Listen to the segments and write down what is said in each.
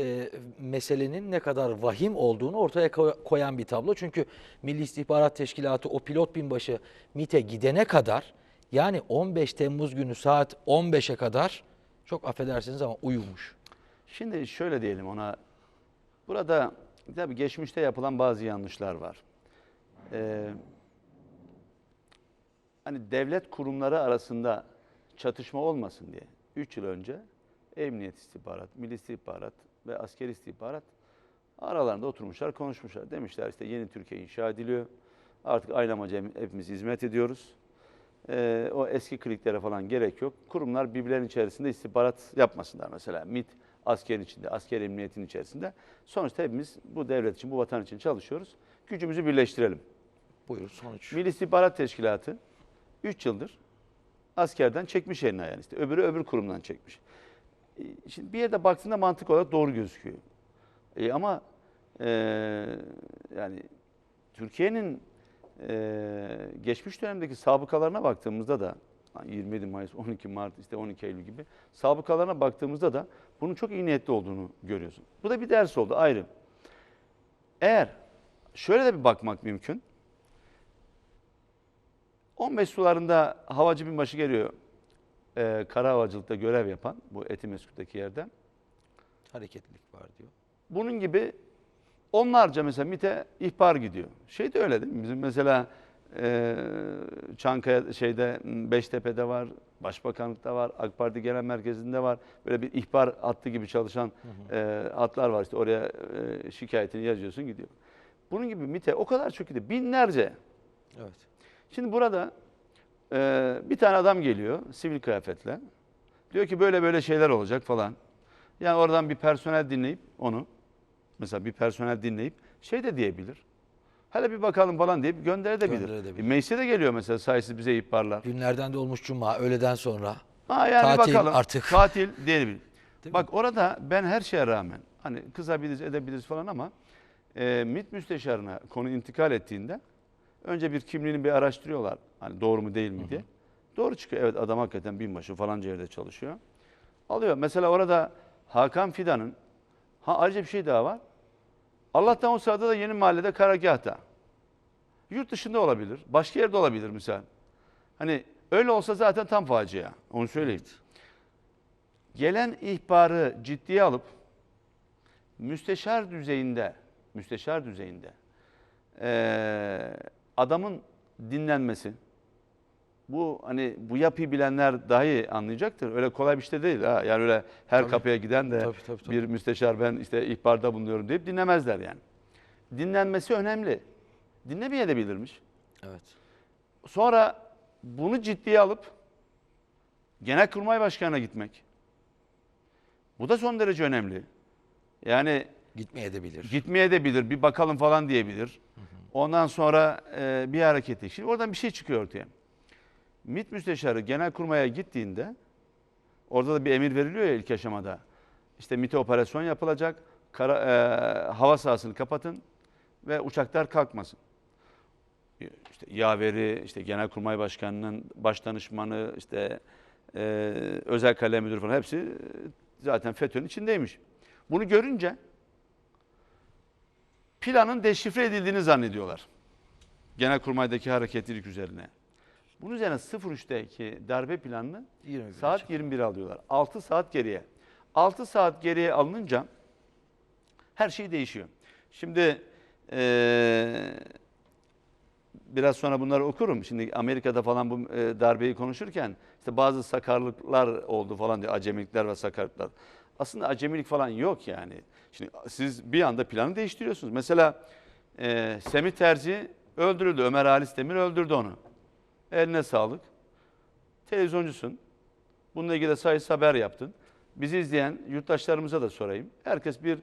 e, meselenin ne kadar vahim olduğunu ortaya ko- koyan bir tablo. Çünkü Milli İstihbarat Teşkilatı o pilot binbaşı MİT'e gidene kadar yani 15 Temmuz günü saat 15'e kadar çok affedersiniz ama uyumuş. Şimdi şöyle diyelim ona. Burada tabii geçmişte yapılan bazı yanlışlar var. Ee, hani devlet kurumları arasında çatışma olmasın diye 3 yıl önce Emniyet İstihbarat, Milli İstihbarat ve Askeri İstihbarat aralarında oturmuşlar, konuşmuşlar. Demişler işte yeni Türkiye inşa ediliyor. Artık aynı amaca hepimiz hizmet ediyoruz. Ee, o eski kliklere falan gerek yok. Kurumlar birbirlerinin içerisinde istihbarat yapmasınlar mesela. MİT askerin içinde, asker emniyetin içerisinde. Sonuçta hepimiz bu devlet için, bu vatan için çalışıyoruz. Gücümüzü birleştirelim. Buyur sonuç. Milli İstihbarat Teşkilatı 3 yıldır askerden çekmiş eline yani işte öbürü öbür kurumdan çekmiş. E, Şimdi bir yerde baktığında mantık olarak doğru gözüküyor. E, ama e, yani Türkiye'nin e, geçmiş dönemdeki sabıkalarına baktığımızda da hani 27 Mayıs, 12 Mart, işte 12 Eylül gibi sabıkalarına baktığımızda da bunun çok iyi niyetli olduğunu görüyorsun. Bu da bir ders oldu ayrı. Eğer şöyle de bir bakmak mümkün. 15 sularında havacı binbaşı geliyor. Ee, kara havacılıkta görev yapan bu Etimeskut'taki yerden. Hareketlilik var diyor. Bunun gibi onlarca mesela MİT'e ihbar gidiyor. Şey de öyle değil mi? Bizim mesela e, Çankaya şeyde Beştepe'de var, Başbakanlıkta var, AK Parti Genel Merkezi'nde var. Böyle bir ihbar hattı gibi çalışan e, hatlar var. İşte oraya e, şikayetini yazıyorsun gidiyor. Bunun gibi MİT'e o kadar çok gidiyor. Binlerce Evet. Şimdi burada e, bir tane adam geliyor sivil kıyafetle. Diyor ki böyle böyle şeyler olacak falan. Yani oradan bir personel dinleyip onu mesela bir personel dinleyip şey de diyebilir. Hele bir bakalım falan deyip gönderebilir. Gönderebilir. E, meclise de geliyor mesela sayısı bize ihbarlar. Günlerden de olmuş cuma öğleden sonra. Ha yani Tatil bakalım. artık. Tatil diyebilir. Değil Bak orada ben her şeye rağmen hani kızabiliriz edebiliriz falan ama e, MİT müsteşarına konu intikal ettiğinde önce bir kimliğini bir araştırıyorlar. Hani doğru mu değil mi diye. Doğru çıkıyor. Evet adam hakikaten binbaşı falanca yerde çalışıyor. Alıyor. Mesela orada Hakan Fidan'ın ha ayrıca bir şey daha var. Allah'tan o sırada da yeni mahallede karargahta. Yurt dışında olabilir. Başka yerde olabilir misal. Hani öyle olsa zaten tam facia. Onu söyleyeyim. Gelen ihbarı ciddiye alıp müsteşar düzeyinde, müsteşar düzeyinde eee, adamın dinlenmesi. Bu hani bu yapıyı bilenler daha iyi anlayacaktır. Öyle kolay bir şey değil ha. Yani öyle her Tabii. kapıya giden de Tabii, tabii, tabii. bir müsteşar ben işte ihbarda bulunuyorum deyip dinlemezler yani. Dinlenmesi önemli. Dinlemeyebilirmiş. Evet. Sonra bunu ciddiye alıp Genelkurmay Başkanı'na gitmek. Bu da son derece önemli. Yani Gitmeye de bilir. gitmeye de bilir, bir bakalım falan diyebilir. Ondan sonra e, bir hareketi. Şimdi oradan bir şey çıkıyor ortaya. MİT Müsteşarı Genelkurmay'a gittiğinde orada da bir emir veriliyor ya ilk aşamada. İşte MİT'e operasyon yapılacak, kara, e, hava sahasını kapatın ve uçaklar kalkmasın. İşte yaveri, işte Genelkurmay Başkanı'nın baş danışmanı, işte e, özel kalem müdürü falan hepsi e, zaten FETÖ'nün içindeymiş. Bunu görünce planın deşifre edildiğini zannediyorlar. Genelkurmay'daki hareketlilik üzerine. Bunun üzerine 03'teki darbe planını 21 saat 21 alıyorlar. 6 saat geriye. 6 saat geriye alınınca her şey değişiyor. Şimdi eee, biraz sonra bunları okurum. Şimdi Amerika'da falan bu e, darbeyi konuşurken işte bazı sakarlıklar oldu falan diyor. Acemilikler ve sakarlıklar. Aslında acemilik falan yok yani. Şimdi siz bir anda planı değiştiriyorsunuz. Mesela e, Semih Terzi öldürüldü. Ömer Halis Demir öldürdü onu. Eline sağlık. Televizyoncusun. Bununla ilgili de sayısı haber yaptın. Bizi izleyen yurttaşlarımıza da sorayım. Herkes bir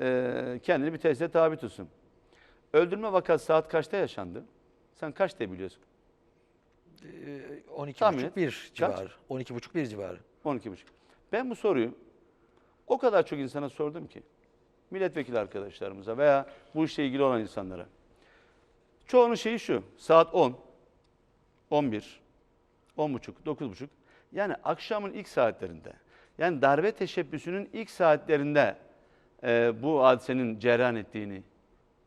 e, kendini bir teste tabi tutsun. Öldürme vakası saat kaçta yaşandı? Sen kaç diye biliyorsun? Ee, 12 Tahmin buçuk et. bir civarı. 12 buçuk bir civarı. 12.30. Ben bu soruyu o kadar çok insana sordum ki. Milletvekili arkadaşlarımıza veya bu işle ilgili olan insanlara. Çoğunun şeyi şu. Saat 10, 11, 10.30, 9.30. Yani akşamın ilk saatlerinde. Yani darbe teşebbüsünün ilk saatlerinde e, bu hadisenin cereyan ettiğini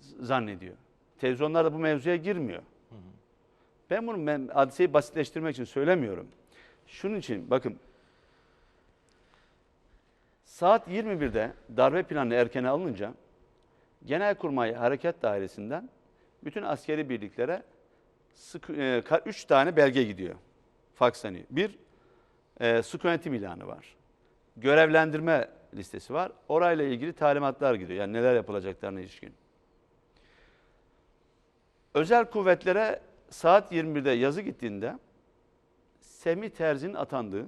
zannediyor. Televizyonlar da bu mevzuya girmiyor. Ben bunu ben hadiseyi basitleştirmek için söylemiyorum. Şunun için bakın saat 21'de darbe planı erkene alınınca Genelkurmay Harekat Dairesi'nden bütün askeri birliklere sık, e, ka- üç tane belge gidiyor. Fakslanıyor. Bir, e, sık yönetim ilanı var. Görevlendirme listesi var. Orayla ilgili talimatlar gidiyor. Yani neler yapılacaklarına ilişkin. Özel kuvvetlere saat 21'de yazı gittiğinde Semih Terzi'nin atandığı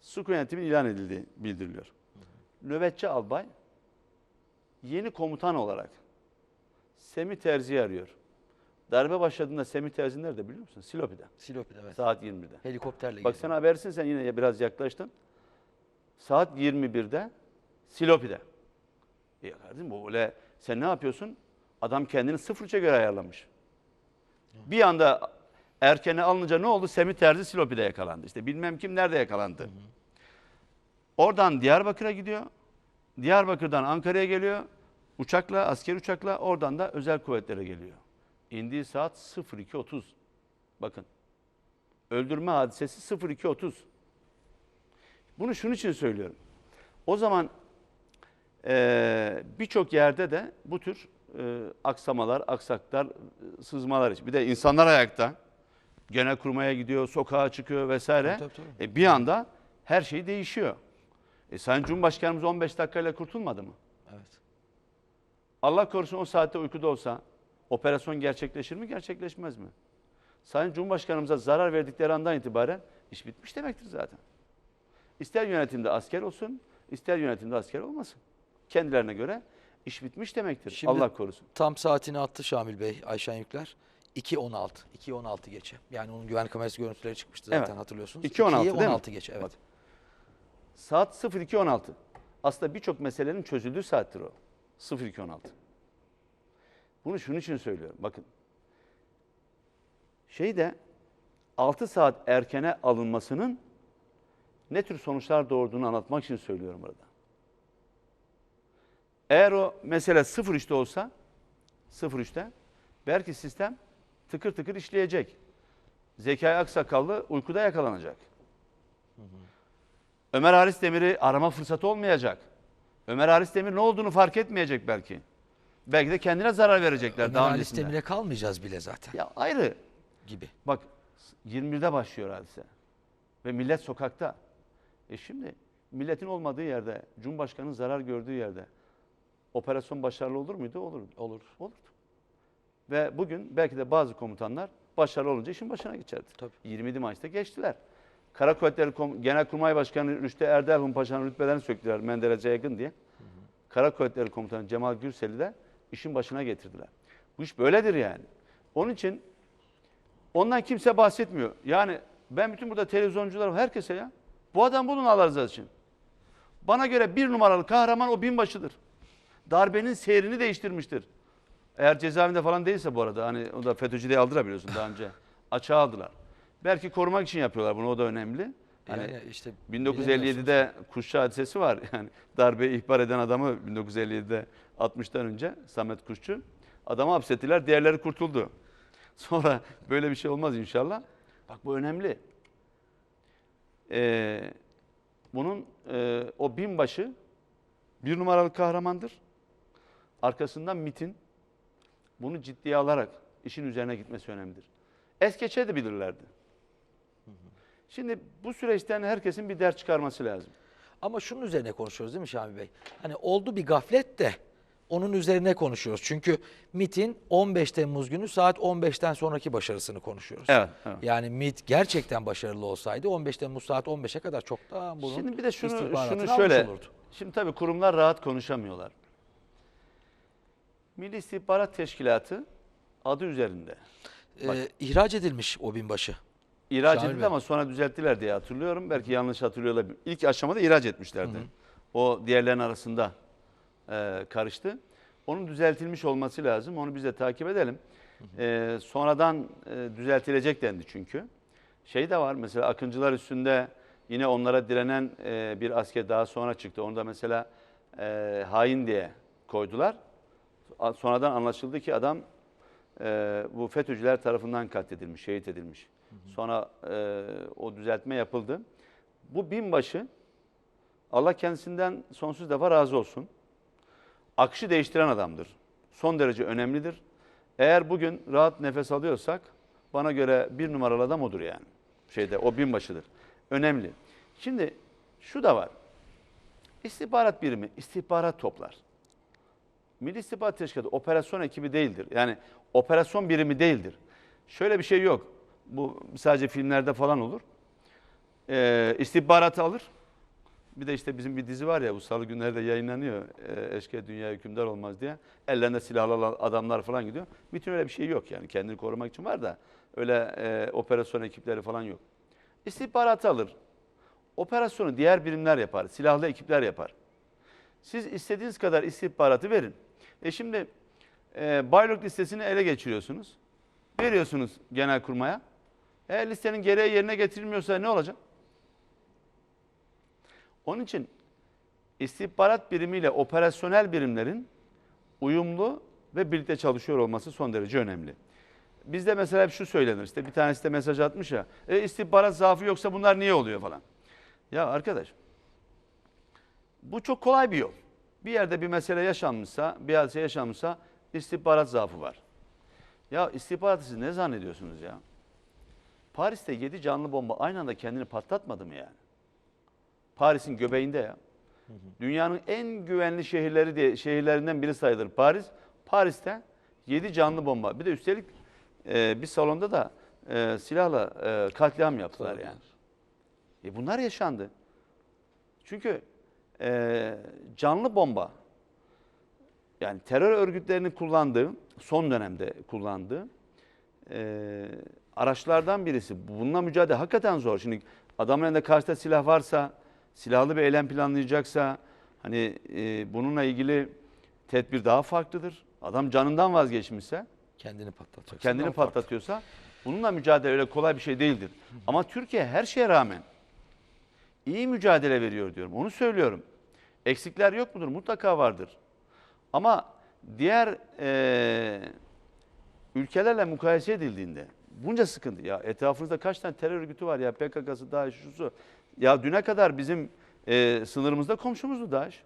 sık yönetimin ilan edildiği bildiriliyor. Nöbetçi albay yeni komutan olarak Semih Terzi'yi arıyor. Darbe başladığında Semih Terzi nerede biliyor musun? Silopi'de. Silopi'de evet. Saat 20'de. Helikopterle Bak sen habersin sen yine biraz yaklaştın. Saat 21'de Silopi'de. Ya kardeşim bu öyle sen ne yapıyorsun? Adam kendini sıfır üçe göre ayarlamış. Bir anda erkene alınınca ne oldu? Semih Terzi Silopi'de yakalandı. İşte bilmem kim nerede yakalandı. Oradan Diyarbakır'a gidiyor. Diyarbakır'dan Ankara'ya geliyor. Uçakla, asker uçakla oradan da özel kuvvetlere geliyor. İndiği saat 02.30. Bakın. Öldürme hadisesi 02.30. Bunu şunun için söylüyorum. O zaman eee, birçok yerde de bu tür eee, aksamalar, aksaklar, eee, sızmalar için. Bir de insanlar ayakta. Genel kurmaya gidiyor, sokağa çıkıyor vesaire. Tabii, tabii, tabii. E, bir anda her şey değişiyor. E, Sayın Cumhurbaşkanımız 15 dakikayla kurtulmadı mı? Evet. Allah korusun o saatte uykuda olsa operasyon gerçekleşir mi, gerçekleşmez mi? Sayın Cumhurbaşkanımıza zarar verdikleri andan itibaren iş bitmiş demektir zaten. İster yönetimde asker olsun, ister yönetimde asker olmasın. Kendilerine göre iş bitmiş demektir. Şimdi- Allah korusun. Tam saatini attı Şamil Bey, Ayşen Yükler. 2.16. 2.16 geçe. Yani onun güvenlik kamerası görüntüleri çıkmıştı zaten Evet. hatırlıyorsunuz. 2.16 değil mi? 16 geçe evet. Bak. Saat 02.16. Aslında birçok meselenin çözüldüğü saattir o. 02.16. Bunu şunun için söylüyorum. Bakın. Şeyde 6 saat erkene alınmasının ne tür sonuçlar doğurduğunu anlatmak için söylüyorum burada. Eğer o mesele 03'te olsa 03'te belki sistem tıkır tıkır işleyecek. Zekai Aksakallı uykuda yakalanacak. Ömer Haris Demir'i arama fırsatı olmayacak. Ömer Haris Demir ne olduğunu fark etmeyecek belki. Belki de kendine zarar verecekler Ömer daha Ali öncesinde. Kalmayacağız bile zaten Ya ayrı. gibi. Bak 21'de başlıyor hadise. Ve millet sokakta. E şimdi milletin olmadığı yerde, Cumhurbaşkanı'nın zarar gördüğü yerde operasyon başarılı olur muydu? Olurdu. Olur. Olurdu. Ve bugün belki de bazı komutanlar başarılı olunca işin başına geçerdi. Tabii. 27 Mayıs'ta geçtiler. Kara Kuvvetleri Kom- Genelkurmay Başkanı Rüştü Erdelhun Paşa'nın rütbelerini söktüler Menderes'e yakın diye. Kara Kuvvetleri Komutanı Cemal Gürsel'i de işin başına getirdiler. Bu iş böyledir yani. Onun için ondan kimse bahsetmiyor. Yani ben bütün burada televizyoncular herkese ya bu adam bulun Allah rızası için. Bana göre bir numaralı kahraman o binbaşıdır. Darbenin seyrini değiştirmiştir. Eğer cezaevinde falan değilse bu arada hani o da FETÖ'cü diye aldılar biliyorsun daha önce. Açığa aldılar. Belki korumak için yapıyorlar bunu o da önemli. Hani Yani işte bilemiyorsunuz. 1957'de Kuşçu hadisesi var. Yani darbe ihbar eden adamı 1957'de 60'tan önce Samet Kuşçu. Adamı hapsettiler, diğerleri kurtuldu. Sonra böyle bir şey olmaz inşallah. Bak bu önemli. Ee, bunun e, o binbaşı bir numaralı kahramandır. Arkasından MIT'in bunu ciddiye alarak işin üzerine gitmesi önemlidir. Es geçe de bilirlerdi. Şimdi bu süreçten herkesin bir ders çıkarması lazım. Ama şunun üzerine konuşuyoruz değil mi Şamil Bey? Hani oldu bir gaflet de onun üzerine konuşuyoruz. Çünkü MIT'in 15 Temmuz günü saat 15'ten sonraki başarısını konuşuyoruz. Evet, evet. Yani MIT gerçekten başarılı olsaydı 15 Temmuz saat 15'e kadar çoktan bunun Şimdi bir de şunu, şunu şöyle. olurdu. Şimdi tabii kurumlar rahat konuşamıyorlar. Milli İstihbarat Teşkilatı adı üzerinde. Bak. Ee, ihraç edilmiş o binbaşı. İhraç Şamil edildi Bey. ama sonra düzelttiler diye hatırlıyorum. Belki yanlış hatırlıyorlar. İlk aşamada ihraç etmişlerdi. O diğerlerin arasında e, karıştı. Onun düzeltilmiş olması lazım. Onu biz de takip edelim. E, sonradan e, düzeltilecek dendi çünkü. Şey de var mesela Akıncılar üstünde yine onlara direnen e, bir asker daha sonra çıktı. Onu da mesela e, hain diye koydular. Sonradan anlaşıldı ki adam e, bu FETÖ'cüler tarafından katledilmiş, şehit edilmiş. Sonra e, o düzeltme yapıldı. Bu binbaşı Allah kendisinden sonsuz defa razı olsun. Akışı değiştiren adamdır. Son derece önemlidir. Eğer bugün rahat nefes alıyorsak bana göre bir numaralı adam odur yani. Şeyde o binbaşıdır. Önemli. Şimdi şu da var. İstihbarat birimi istihbarat toplar. Milli İstihbarat Teşkilatı operasyon ekibi değildir. Yani operasyon birimi değildir. Şöyle bir şey yok. Bu sadece filmlerde falan olur. Ee, istihbaratı alır. Bir de işte bizim bir dizi var ya bu salı günleri de yayınlanıyor. Ee, Eşke Dünya Hükümdar Olmaz diye. Ellerinde silahlı adamlar falan gidiyor. Bütün öyle bir şey yok yani. Kendini korumak için var da öyle e, operasyon ekipleri falan yok. İstihbaratı alır. Operasyonu diğer birimler yapar. Silahlı ekipler yapar. Siz istediğiniz kadar istihbaratı verin. E şimdi e, Baylok listesini ele geçiriyorsunuz. Veriyorsunuz genelkurmaya. Eğer listenin gereği yerine getirilmiyorsa ne olacak? Onun için istihbarat birimiyle operasyonel birimlerin uyumlu ve birlikte çalışıyor olması son derece önemli. Bizde mesela hep şu söylenir işte bir tanesi de mesaj atmış ya e, istihbarat zaafı yoksa bunlar niye oluyor falan. Ya arkadaş bu çok kolay bir yol. Bir yerde bir mesele yaşanmışsa, bir hadise yaşanmışsa istihbarat zaafı var. Ya istihbaratı siz ne zannediyorsunuz ya? Paris'te 7 canlı bomba aynı anda kendini patlatmadı mı yani? Paris'in göbeğinde ya. Dünyanın en güvenli şehirleri diye şehirlerinden biri sayılır Paris. Paris'te 7 canlı bomba. Bir de üstelik e, bir salonda da e, silahla e, katliam yaptılar yani. E bunlar yaşandı. Çünkü e, canlı bomba yani terör örgütlerinin kullandığı, son dönemde kullandığı e, araçlardan birisi. Bununla mücadele hakikaten zor. Şimdi adamın elinde karşıda silah varsa, silahlı bir eylem planlayacaksa hani e, bununla ilgili tedbir daha farklıdır. Adam canından vazgeçmişse, Kendini patlatacaksın. kendini farklı. patlatıyorsa bununla mücadele öyle kolay bir şey değildir. Ama Türkiye her şeye rağmen iyi mücadele veriyor diyorum. Onu söylüyorum. Eksikler yok mudur? Mutlaka vardır. Ama diğer eee, ülkelerle mukayese edildiğinde bunca sıkıntı. Ya etrafınızda kaç tane terör örgütü var ya PKK'sı, DAEŞ, şusu. Ya düne kadar bizim eee, sınırımızda komşumuzdu DAEŞ.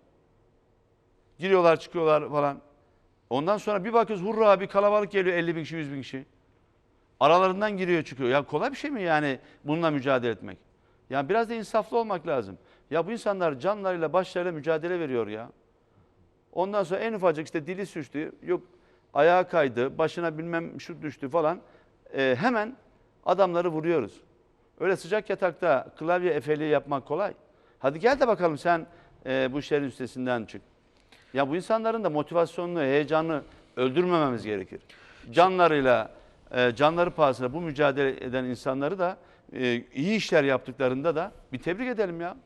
Giriyorlar çıkıyorlar falan. Ondan sonra bir bakıyoruz hurra bir kalabalık geliyor 50 bin kişi 100 bin kişi. Aralarından giriyor çıkıyor. Ya kolay bir şey mi yani bununla mücadele etmek? Ya biraz da insaflı olmak lazım. Ya bu insanlar canlarıyla başlarıyla mücadele veriyor ya. Ondan sonra en ufacık işte dili sürçtü, yok ayağa kaydı, başına bilmem şu düştü falan. Ee, hemen adamları vuruyoruz. Öyle sıcak yatakta klavye efeliği yapmak kolay. Hadi gel de bakalım sen e, bu işlerin üstesinden çık. Ya bu insanların da motivasyonunu, heyecanını öldürmememiz gerekir. Canlarıyla, e, canları pahasına bu mücadele eden insanları da e, iyi işler yaptıklarında da bir tebrik edelim ya.